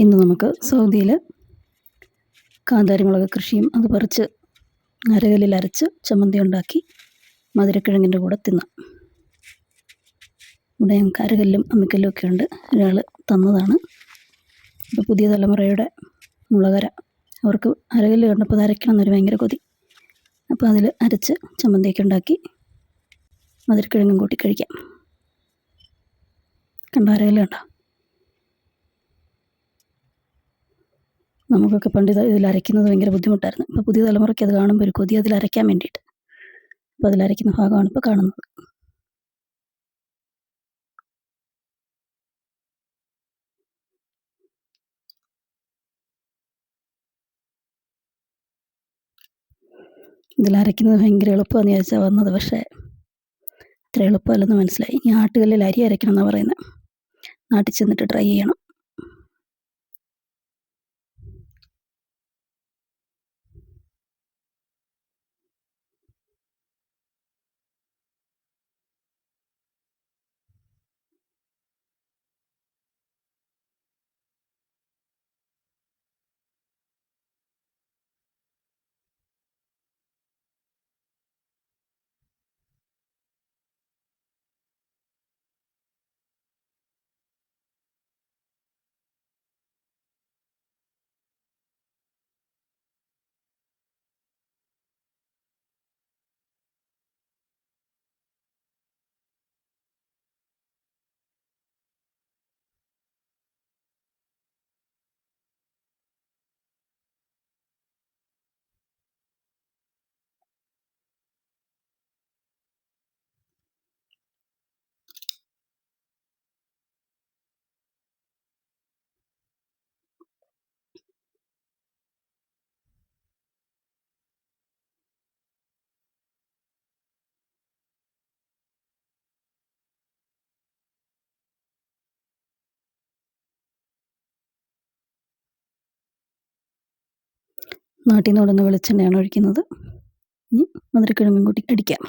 ഇന്ന് നമുക്ക് സൗദിയിൽ കാന്താരിമുളക് കൃഷിയും അത് പറിച്ച് അരകല്ലിൽ അരച്ച് ചമ്മന്തി ഉണ്ടാക്കി മധുരക്കിഴങ്ങിന്റെ കൂടെ തിന്നാം. ഇവിടെ ഞങ്ങൾക്ക് അരകല്ലും അമ്മിക്കല്ലും ഒക്കെ ഉണ്ട്. ഒരാൾ തന്നതാണ്. ഇപ്പോൾ പുതിയ തലമുറയുടെ മുളകര. അവർക്ക് അരകല്ല് കണ്ടപ്പോൾ അത് അരയ്ക്കണം എന്നൊരു ഭയങ്കര കൊതി. അപ്പോൾ അതിൽ അരച്ച് ചമ്മന്തിയൊക്കെ ഉണ്ടാക്കി മധുരക്കിഴങ്ങും കൂട്ടി കഴിക്കാം. കണ്ടോ അരകല്ല് കണ്ടോ? നമുക്കൊക്കെ പണ്ട് ഇത് ഇതിൽ അരയ്ക്കുന്നത് ഭയങ്കര ബുദ്ധിമുട്ടായിരുന്നു. ഇപ്പോൾ പുതിയ തലമുറയ്ക്ക് അത് കാണുമ്പോൾ ഒരു കൊതി അതിൽ അരയ്ക്കാൻ വേണ്ടിയിട്ട്. അപ്പോൾ അതിൽ അരയ്ക്കുന്ന ഭാഗമാണ് ഇപ്പോൾ കാണുന്നത്. ഇതിൽ അരയ്ക്കുന്നത് ഭയങ്കര എളുപ്പമാണെന്ന് വിചാരിച്ചാൽ വന്നത്. പക്ഷേ ഇത്ര എളുപ്പമല്ലെന്ന് മനസ്സിലായി. ഇനി ആട്ടുകല്ലിൽ അരി അരയ്ക്കണം എന്നാണ് പറയുന്നത്. നാട്ടിൽ ചെന്നിട്ട് ട്രൈ ചെയ്യണം. നാട്ടിൽ നിന്ന് കൊണ്ടുവന്ന വെളിച്ചെണ്ണയാണ് ഒഴിക്കുന്നത്. ഇനി മധുരക്കിഴങ്ങും കൂട്ടി അടിക്കാം.